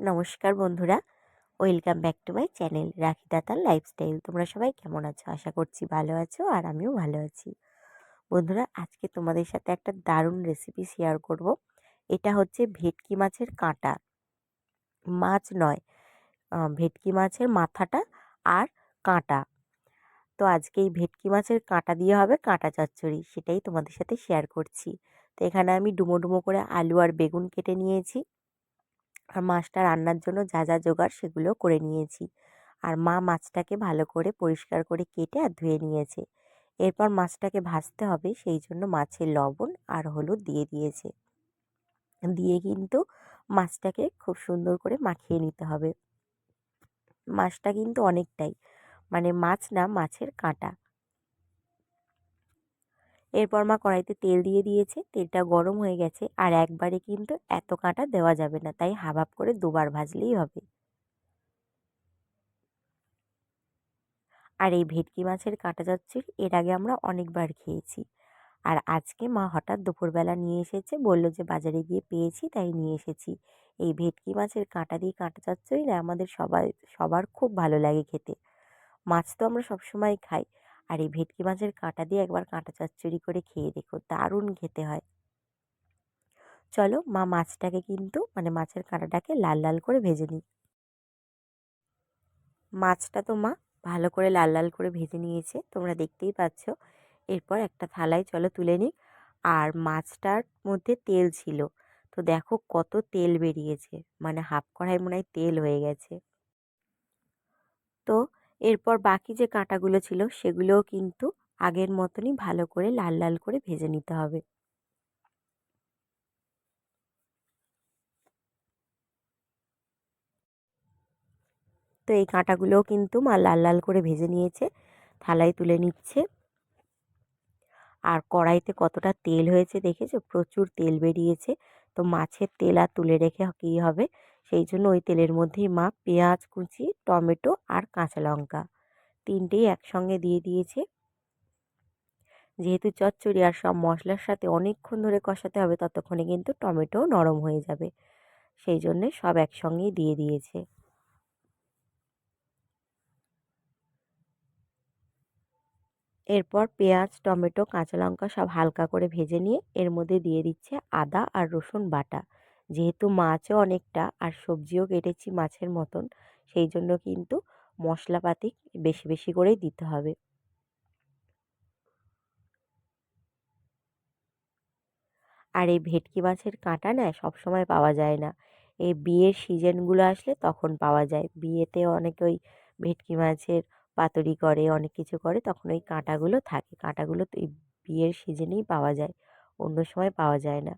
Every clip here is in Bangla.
নমস্কার বন্ধুরা। Welcome back to my channel Rakhi দাতার লাইফস্টাইল। তোমরা সবাই কেমন আছো? আশা করছি ভালো আছো আর আমিও ভালো আছি। বন্ধুরা, আজকে তোমাদের সাথে একটা দারুণ রেসিপি শেয়ার করব। এটা হচ্ছে ভেটকি মাছের কাঁটা। মাছ নয় ভেটকি মাছের মাথাটা আর কাঁটা। তো আজকে এই ভেটকি মাছের কাঁটা দিয়ে হবে কাঁটা চচ্চড়ি, সেটাই তোমাদের সাথে শেয়ার করছি। তো এখানে আমি ডুমো ডুমো করে আলু আর বেগুন কেটে নিয়েছি। আর মাছটা রান্নার জন্য যা যা জোগাড় সেগুলো করে নিয়েছি। আর মা মাছটাকে ভালো করে পরিষ্কার করে কেটে আর ধুয়ে নিয়েছে। এরপর মাছটাকে ভাজতে হবে, সেই জন্য মাছের লবণ আর হলুদ দিয়ে দিয়েছে। দিয়ে কিন্তু মাছটাকে খুব সুন্দর করে মাখিয়ে নিতে হবে। মাছটা কিন্তু অনেকটাই মানে মাছ না, মাছের কাঁটা। এরপর মা কড়াইতে তেল দিয়ে দিয়েছে, তেলটা গরম হয়ে গেছে আর একবারে কিন্তু এত কাঁটা দেওয়া যাবে না, তাই হাবাব করে দুবার ভাজলেই হবে। আর এই ভেটকি মাছের কাঁটা চচ্চড়ি এর আগে আমরা অনেকবার খেয়েছি। আর আজকে মা হঠাৎ দুপুরবেলা নিয়ে এসেছে, বলল যে বাজারে গিয়ে পেয়েছি তাই নিয়ে এসেছি। এই ভেটকি মাছের কাঁটা দিয়ে কাঁটা চচ্চড়ি না আমাদের সবাই, সবার খুব ভালো লাগে খেতে। মাছ তো আমরা সবসময় খাই। আর এই ভেটকি মাছের কাঁটা দিয়ে একবার কাঁটা চচ্চড়ি করে খেয়ে দেখো, দারুণ খেতে হয়। চলো মা মাছটাকে কিন্তু মানে মাছের কাঁটাটাকে লাল লাল করে ভেজে নিই। মাছটা তো মা ভালো করে লাল লাল করে ভেজে নিয়েছে, তোমরা দেখতেই পাচ্ছ। এরপর একটা থালায় চলো তুলে নিই। আর মাছটার মধ্যে তেল ছিল। তো দেখো কত তেল বেরিয়েছে মানে হাফ কড়াই মনে হয় তেল হয়ে গেছে। তো এরপর বাকি যে কাঁটাগুলো ছিল সেগুলোও কিন্তু আগের মতনই ভালো করে লাল লাল করে ভেজে নিতে হবে। তো এই কাঁটাগুলোও কিন্তু মা লাল লাল করে ভেজে নিয়েছে, থালায় তুলে নিচ্ছে। আর কড়াইতে কতটা তেল হয়েছে দেখেছ? প্রচুর তেল বেরিয়েছে। তো মাছের তেল আর তুলে রেখে কী হবে? সেই জন্য ওই তেলের মধ্যেই মা পেঁয়াজ, কুচি, টমেটো আর কাঁচা লঙ্কা তিনটেই একসঙ্গে দিয়ে দিয়েছে। যেহেতু চচ্চড়ি আর সব মশলার সাথে অনেকক্ষণ ধরে কষাতে হবে, ততক্ষণে কিন্তু টমেটোও নরম হয়ে যাবে। সেই জন্যে সব একসঙ্গেই দিয়ে দিয়েছে। এরপর পেঁয়াজ, টমেটো, কাঁচা লঙ্কা সব হালকা করে ভেজে নিয়ে এর মধ্যে দিয়ে দিচ্ছে আদা আর রসুন বাটা। যেহেতু মাছও অনেকটা, আর সবজিও কেটেছি মাছের মতন, সেই জন্য কিন্তু মশলাপাতি বেশি বেশি করেই দিতে হবে। আর এই ভেটকি মাছের কাঁটা না সবসময় পাওয়া যায় না। এই বিয়ের সিজনগুলো আসলে তখন পাওয়া যায়। বিয়েতে অনেক ওই ভেটকি মাছের পাতুরি করে, অনেক কিছু করে, তখন ওই কাঁটাগুলো থাকে। কাঁটাগুলো তো এই বিয়ের সিজনেই পাওয়া যায়, অন্য সময় পাওয়া যায় না।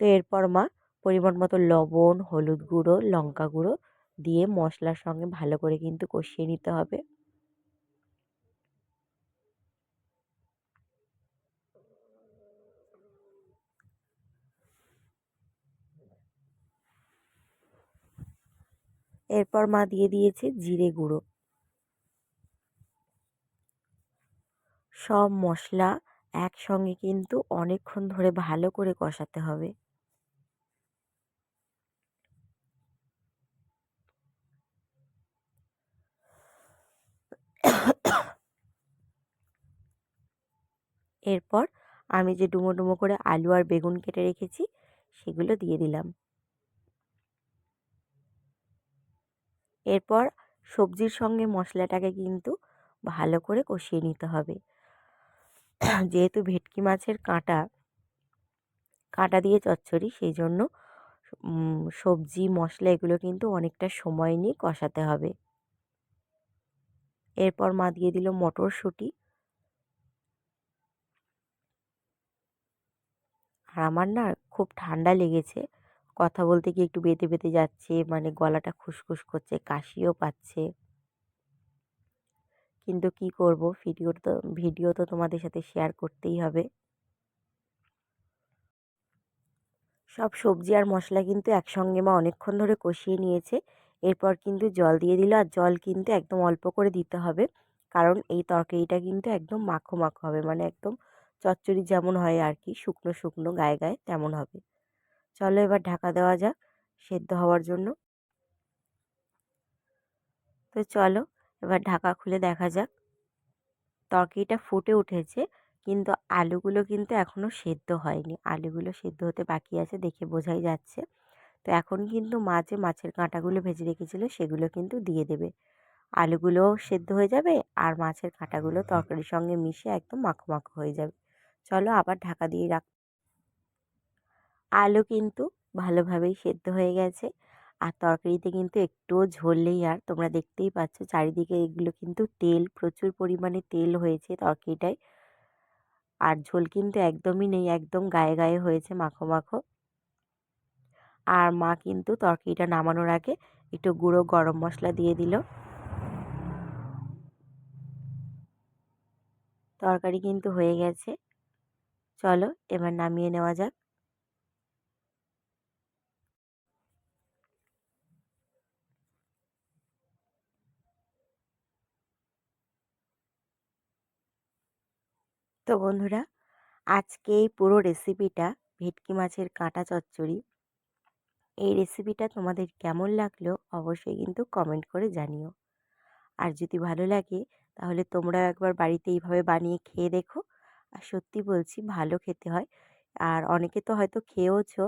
তো এরপর মা পরিমাণ মতো লবণ, হলুদ গুঁড়ো, লঙ্কা গুঁড়ো দিয়ে মশলার সঙ্গে ভালো করে কিন্তু কষিয়ে নিতে হবে। এরপর মা দিয়ে দিয়েছে জিরে গুঁড়ো। সব মশলা একসঙ্গে কিন্তু অনেকক্ষণ ধরে ভালো করে কষাতে হবে। এরপর আমি যে ডুমো ডুমো করে আলু আর বেগুন কেটে রেখেছি, সেগুলো দিয়ে দিলাম। এরপর সবজির সঙ্গে মশলাটাকে কিন্তু ভালো করে কষিয়ে নিতে হবে। যেহেতু ভেটকি মাছের কাঁটা কাঁটা দিয়ে চচ্চড়ি, সেই জন্য সবজি, মশলা এগুলো কিন্তু অনেকটা সময় নিয়ে কষাতে হবে। এরপর মা দিয়ে দিল মটরশুঁটি। আর আমার না খুব ঠান্ডা লেগেছে। কথা বলতে গিয়ে একটু বেঁধে বেঁধে যাচ্ছে মানে গলাটা খুসখুস করছে, কাশিও পাচ্ছে। কিন্তু কি করব? ভিডিও তো ভিডিও তো তোমাদের সাথে শেয়ার করতেই হবে। সব সবজি আর মশলা কিন্তু একসঙ্গে মা অনেকক্ষণ ধরে কষিয়ে নিয়েছে। এরপর কিন্তু জল দিয়ে দিল আর জল কিন্তু একদম অল্প করে দিতে হবে। কারণ এই তরকারিটা কিন্তু একদম মাখো মাখো হবে মানে একদম চচ্চড়ি যেমন হয় আর কি শুকনো শুকনো গায়ে গায়ে তেমন হবে। চলো এবার ঢাকা দেওয়া যাক সেদ্ধ হওয়ার জন্য। তো চলো এবার ঢাকা খুলে দেখা যাক। তরকারিটা ফুটে উঠেছে কিন্তু আলুগুলো কিন্তু এখনও সেদ্ধ হয়নি। আলুগুলো সেদ্ধ হতে বাকি আছে দেখে বোঝাই যাচ্ছে। তো এখন কিন্তু মা যে মাছের কাঁটাগুলো ভেজে রেখেছিলো সেগুলো কিন্তু দিয়ে দেবে। আলুগুলোও সেদ্ধ হয়ে যাবে আর মাছের কাঁটাগুলো তরকারির সঙ্গে মিশে একদম মাখো মাখো হয়ে যাবে। চলো আবার ঢাকা দিয়ে রাখ। আলু কিন্তু ভালোভাবেই সেদ্ধ হয়ে গেছে। আর তরকারিতে কিন্তু একটুও ঝোল নেই আর। তোমরা দেখতেই পাচ্ছ চারিদিকে এগুলো কিন্তু তেল, প্রচুর পরিমাণে তেল হয়েছে তরকারিটায়। আর ঝোল কিন্তু একদমই নেই, একদম গায়ে গায়ে হয়েছে মাখো মাখো। আর মা কিন্তু তরকারিটা নামানোর আগে একটু গুঁড়ো গরম মশলা দিয়ে দিল। তরকারি কিন্তু হয়ে গেছে। চলো এবার নামিয়ে নেওয়া যাক। তো বন্ধুরা, আজকে এই পুরো রেসিপিটা ভেটকি মাছের কাঁটা চচ্চড়ি। এই রেসিপিটা তোমাদের কেমন লাগল অবশ্যই কিন্তু কমেন্ট করে জানিও। আর যদি ভালো লাগে, তাহলে তোমরা একবার বাড়িতে এইভাবে বানিয়ে খেয়ে দেখো। আর সত্যি বলছি ভালো খেতে হয়। আর অনেকে তো হয়তো খেয়েওছো।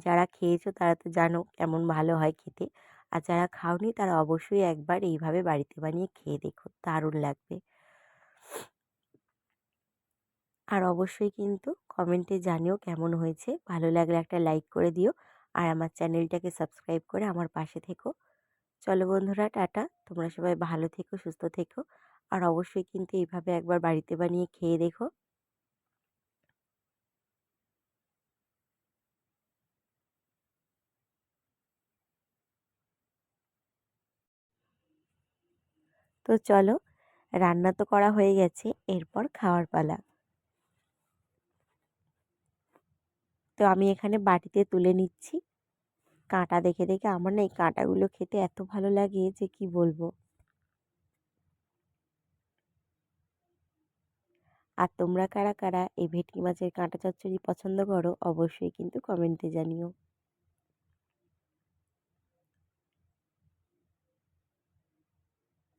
যারা খেয়েছো তারা তো জানো কেমন ভালো হয় খেতে। আর যারা খাওনি তারা অবশ্যই একবার এইভাবে বাড়িতে বানিয়ে খেয়ে দেখো, দারুণ লাগবে। আর অবশ্যই কিন্তু কমেন্টে জানিও কেমন হয়েছে। ভালো লাগলে একটা লাইক করে দিও। আর আমার চ্যানেলটাকে সাবস্ক্রাইব করে আমার পাশে থেকো। চলো বন্ধুরা, টাটা। তোমরা সবাই ভালো থেকো, সুস্থ থেকো। আর অবশ্যই কিন্তু এইভাবে একবার বাড়িতে বানিয়ে খেয়ে দেখো। তো চলো, রান্না তো করা হয়ে গেছে, এরপর খাওয়ার পালা। তো আমি এখানে বাটিতে তুলে নিচ্ছি। কাঁটা দেখে দেখে আমার না এই কাঁটাগুলো খেতে এত ভালো লাগে যে কি বলব? আর তোমরা কারা কারা এই ভেটকি মাছের কাঁটা চচ্চড়ি পছন্দ করো অবশ্যই কিন্তু কমেন্টে জানিও।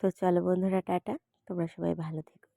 তো চলো বন্ধুরা, টাটা। তোমরা সবাই ভালো থেকো।